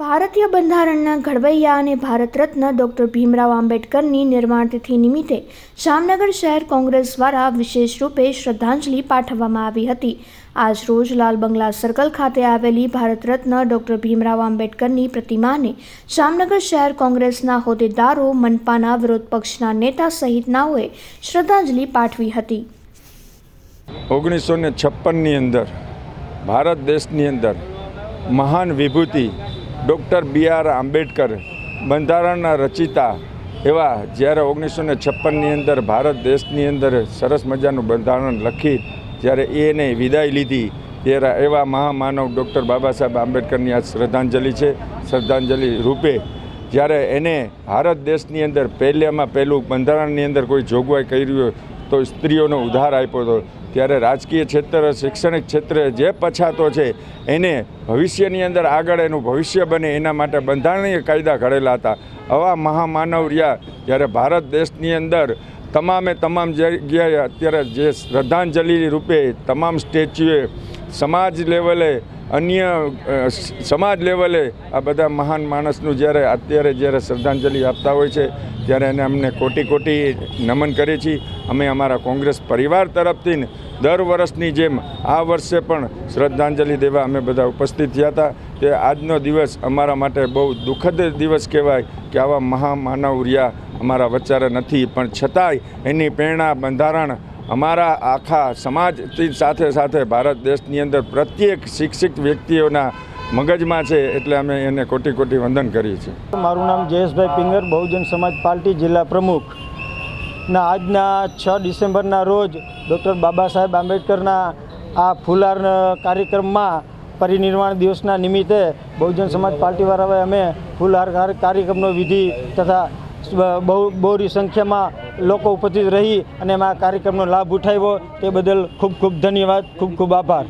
ભારતીય બંધારણના ઘડવૈયા અને ભારત રત્ન ડૉક્ટર ભીમરાવ આંબેડકરની નિર્માણતિથિ નિમિત્તે જામનગર શહેર કોંગ્રેસ દ્વારા વિશેષ રૂપે શ્રદ્ધાંજલિ પાઠવવામાં આવી હતી. આજ રોજ લાલ બંગલા સર્કલ ખાતે આવેલી ભારત રત્ન ડૉક્ટર ભીમરાવ આંબેડકરની પ્રતિમાને જામનગર શહેર કોંગ્રેસના હોદ્દેદારો મનપાના વિરોધ પક્ષના નેતા સહિતનાઓએ શ્રદ્ધાંજલિ પાઠવી હતી. ઓગણીસો ને છપ્પનની અંદર ભારત દેશની અંદર મહાન વિભૂતિ ડૉક્ટર બી આર આંબેડકર, બંધારણના રચિતા એવા જ્યારે ઓગણીસો ને છપ્પનની અંદર ભારત દેશની અંદર સરસ મજાનું બંધારણ લખી જ્યારે એને વિદાય લીધી, ત્યારે એવા મહામાનવ ડૉક્ટર બાબા સાહેબ આંબેડકરની આ શ્રદ્ધાંજલિ છે, શ્રદ્ધાંજલિ રૂપે જ્યારે એને ભારત દેશની અંદર પહેલામાં પહેલું બંધારણની અંદર કોઈ જોગવાઈ કરી તો સ્ત્રીઓનો ઉદ્ધાર આપ્યો હતો ત્યારે રાજકીય ક્ષેત્ર, શૈક્ષણિક ક્ષેત્રે જે પછાતો છે, એને ભવિષ્યની અંદર આગળ એનું ભવિષ્ય બને એના માટે બંધારણીય કાયદા ઘડેલા હતા. આવા મહામાનવ રહ્યા જ્યારે ભારત દેશની અંદર તમામે તમામ જગ્યાએ અત્યારે જે શ્રદ્ધાંજલિ રૂપે તમામ સ્ટેચ્યુએ સમાજ લેવલે અન્ય સમાજ લેવલે આ બધા મહાન માણસનું જ્યારે, અત્યારે જ્યારે શ્રદ્ધાંજલિ આપતા હોય છે, ત્યારે એને અમને કોટી કોટી નમન કરીએ છીએ. અમે અમારા કોંગ્રેસ પરિવાર તરફથી દર વર્ષની જેમ આ વર્ષે પણ શ્રદ્ધાંજલિ દેવા અમે બધા ઉપસ્થિત થયા હતા. તે આજનો દિવસ અમારા માટે બહુ દુઃખદ દિવસ કહેવાય કે આવા મહામાનવ રહ્યા અમારા વચારે નથી. પણ છતાંય એની પ્રેરણા બંધારણ અમારા આખા સમાજથી સાથે સાથે ભારત દેશની અંદર પ્રત્યેક શિક્ષિત વ્યક્તિઓના મગજમાં છે એટલે અમે એને કોટી કોટી વંદન કરીએ છીએ. મારું નામ જયેશભાઈ પિંગર, બહુજન સમાજ પાર્ટી જિલ્લા પ્રમુખ. ના, આજના છ ડિસેમ્બરના રોજ ડૉક્ટર બાબા સાહેબ આંબેડકરના આ ફુલાર કાર્યક્રમમાં પરિનિર્વાણ દિવસના નિમિત્તે બહુજન સમાજ પાર્ટીવાળાએ અમે ફુલહાર કાર- કાર્યક્રમનો વિધિ તથા બહુ બહોરી સંખ્યામાં લોકો ઉપસ્થિત રહી અને એમાં કાર્યક્રમનો લાભ ઉઠાવ્યો, તે બદલ ખૂબ ખૂબ ધન્યવાદ, ખૂબ ખૂબ આભાર.